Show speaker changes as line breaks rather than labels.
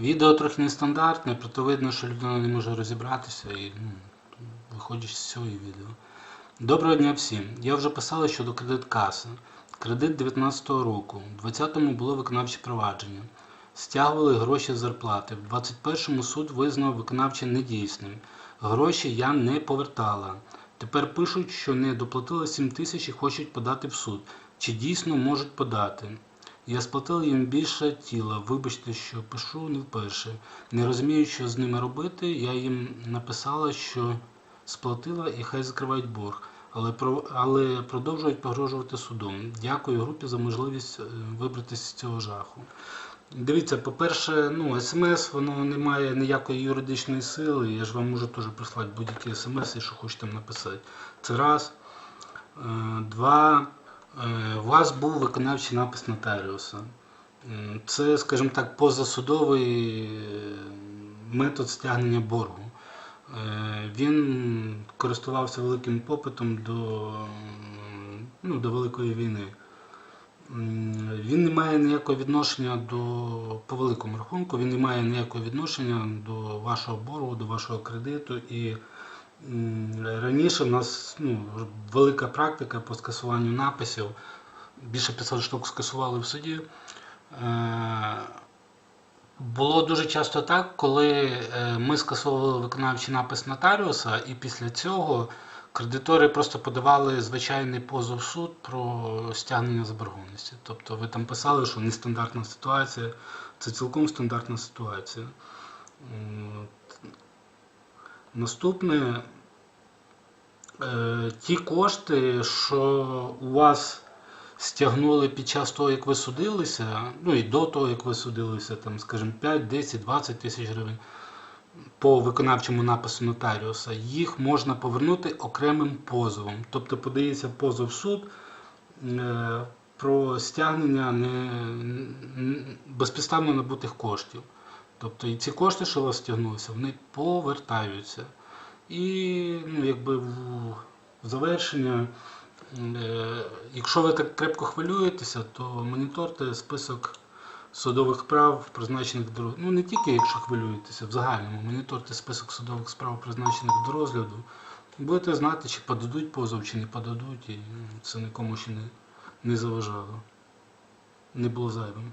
Відео трохи нестандартне, проте видно, що людина не може розібратися і ну, виходить з цього відео. Доброго дня всім. Я вже писала щодо кредит каси. Кредит 19-го року. У 20-му було виконавче провадження. Стягували гроші з зарплати. В 21-му суд визнав виконавче недійсним. Гроші я не повертала. Тепер пишуть, що не доплатили 7 тисяч і хочуть подати в суд. Чи дійсно можуть подати? Я сплатила їм більше тіла. Вибачте, що пишу не вперше. Не розумію, що з ними робити. Я їм написала, що сплатила і хай закривають борг. Але але продовжують погрожувати судом. Дякую групі за можливість е, вибратися з цього жаху. Дивіться, по-перше, ну, смс воно не має ніякої юридичної сили. Я ж вам можу теж прислати будь-які смс, що хочете написати. Це раз. Е, Два. Е, У вас був виконавчий напис нотаріуса. Це, скажімо так, позасудовий е, метод стягнення боргу. Е, Він користувався великим попитом до, ну, до Великої війни. Він не має ніякого відношення до, по великому рахунку, він не має ніякого відношення до вашого боргу, до вашого кредиту. І раніше в нас ну, велика практика по скасуванню написів. Більше 500 штук скасували в суді. Е, було дуже часто так, коли е, ми скасовували виконавчий напис нотаріуса, і після цього кредитори просто подавали звичайний позов в суд про стягнення заборгованості. Тобто ви там писали, що нестандартна ситуація, це цілком стандартна ситуація. Наступне, е, ті кошти, що у вас стягнули під час того, як ви судилися, ну і до того, як ви судилися, там, скажімо, 5, 10, 20 тисяч гривень по виконавчому напису нотаріуса, їх можна повернути окремим позовом. Тобто подається позов в суд е, про стягнення не, безпідставно набутих коштів. Тобто і ці кошти, що у вас стягнулися, вони повертаються. І ну, якби в, завершення, е, якщо ви так крепко хвилюєтеся, то моніторте список судових прав, призначених до ну не тільки якщо хвилюєтеся, в загальному моніторте список судових справ, призначених до розгляду. Будете знати, чи подадуть позов, чи не подадуть, і це нікому ще не, не заважало. Не було зайвим.